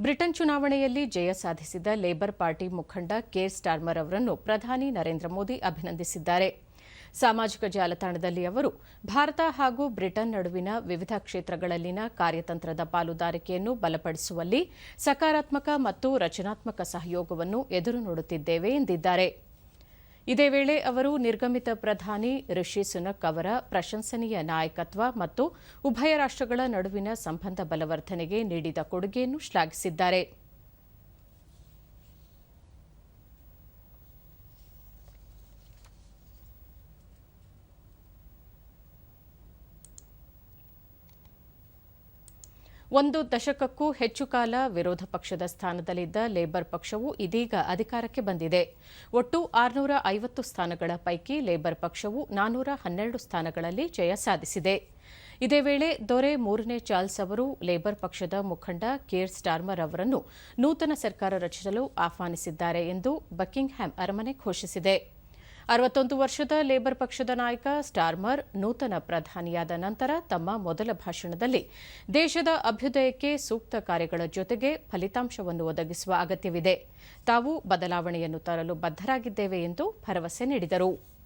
Britain ಚುನಾವಣೆಯಲ್ಲಿ ಜಯ ಸಾಧಿಸಿದ ಲೇಬರ್ ಪಾರ್ಟಿ ಮುಖಂಡ ಕೇರ್ ಸ್ಟಾರ್ಮರ್ ಅವರನ್ನು ಪ್ರಧಾನಿ ನರೇಂದ್ರ ಮೋದಿ ಅಭಿನಂದಿಸಿದ್ದಾರೆ. ಸಾಮಾಜಿಕ ಜಾಲತಾಣದಲ್ಲಿ ಅವರು, ಭಾರತ ಹಾಗೂ ಬ್ರಿಟನ್ ನಡುವಿನ ವಿವಿಧ ಕ್ಷೇತ್ರಗಳಲ್ಲಿನ ಕಾರ್ಯತಂತ್ರದ ಪಾಲುದಾರಿಕೆಯನ್ನು ಬಲಪಡಿಸುವಲ್ಲಿ ಸಕಾರಾತ್ಮಕ ಮತ್ತು ರಚನಾತ್ಮಕ ಸಹಯೋಗವನ್ನು ಎದುರು ನೋಡುತ್ತಿದ್ದೇವೆ ಎಂದಿದ್ದಾರೆ. ಇದೇ ವೇಳೆ ಅವರು ನಿರ್ಗಮಿತ ಪ್ರಧಾನಿ ಋಷಿ ಸುನಕ್ ಅವರ ಪ್ರಶಂಸನೀಯ ನಾಯಕತ್ವ ಮತ್ತು ಉಭಯ ರಾಷ್ಟ್ರಗಳ ನಡುವಿನ ಸಂಬಂಧ ಬಲವರ್ಧನೆಗೆ ನೀಡಿದ ಕೊಡುಗೆಯನ್ನು ಶ್ಲಾಘಿಸಿದ್ದಾರೆ. ಒಂದು ದಶಕಕ್ಕೂ ಹೆಚ್ಚು ಕಾಲ ವಿರೋಧ ಪಕ್ಷದ ಸ್ಥಾನದಲ್ಲಿದ್ದ ಲೇಬರ್ ಪಕ್ಷವು ಇದೀಗ ಅಧಿಕಾರಕ್ಕೆ ಬಂದಿದೆ. ಒಟ್ಟು ಆರುನೂರ ಐವತ್ತು ಸ್ಥಾನಗಳ ಪೈಕಿ ಲೇಬರ್ ಪಕ್ಷವು ನಾನೂರ ಹನ್ನೆರಡು ಸ್ಥಾನಗಳಲ್ಲಿ ಜಯ ಸಾಧಿಸಿದೆ. ಇದೇ ವೇಳೆ ದೊರೆ ಮೂರನೇ ಚಾರ್ಲ್ಸ್ ಅವರು ಲೇಬರ್ ಪಕ್ಷದ ಮುಖಂಡ ಕೇರ್ ಸ್ಟಾರ್ಮರ್ ಅವರನ್ನು ನೂತನ ಸರ್ಕಾರ ರಚಿಸಲು ಆಹ್ವಾನಿಸಿದ್ದಾರೆ ಎಂದು ಬಕಿಂಗ್ಹ್ಯಾಮ್ ಅರಮನೆ ಘೋಷಿಸಿದೆ. ಅರವತ್ತೊಂದು ವರ್ಷದ ಲೇಬರ್ ಪಕ್ಷದ ನಾಯಕ ಸ್ಟಾರ್ಮರ್, ನೂತನ ಪ್ರಧಾನಿಯಾದ ನಂತರ ತಮ್ಮ ಮೊದಲ ಭಾಷಣದಲ್ಲಿ ದೇಶದ ಅಭ್ಯುದಯಕ್ಕೆ ಸೂಕ್ತ ಕಾರ್ಯಗಳ ಜೊತೆಗೆ ಫಲಿತಾಂಶವನ್ನು ಒದಗಿಸುವ ಅಗತ್ಯವಿದೆ. ತಾವು ಬದಲಾವಣೆಯನ್ನು ತರಲು ಬದ್ಧರಾಗಿದ್ದೇವೆ ಎಂದು ಭರವಸೆ ನೀಡಿದರು.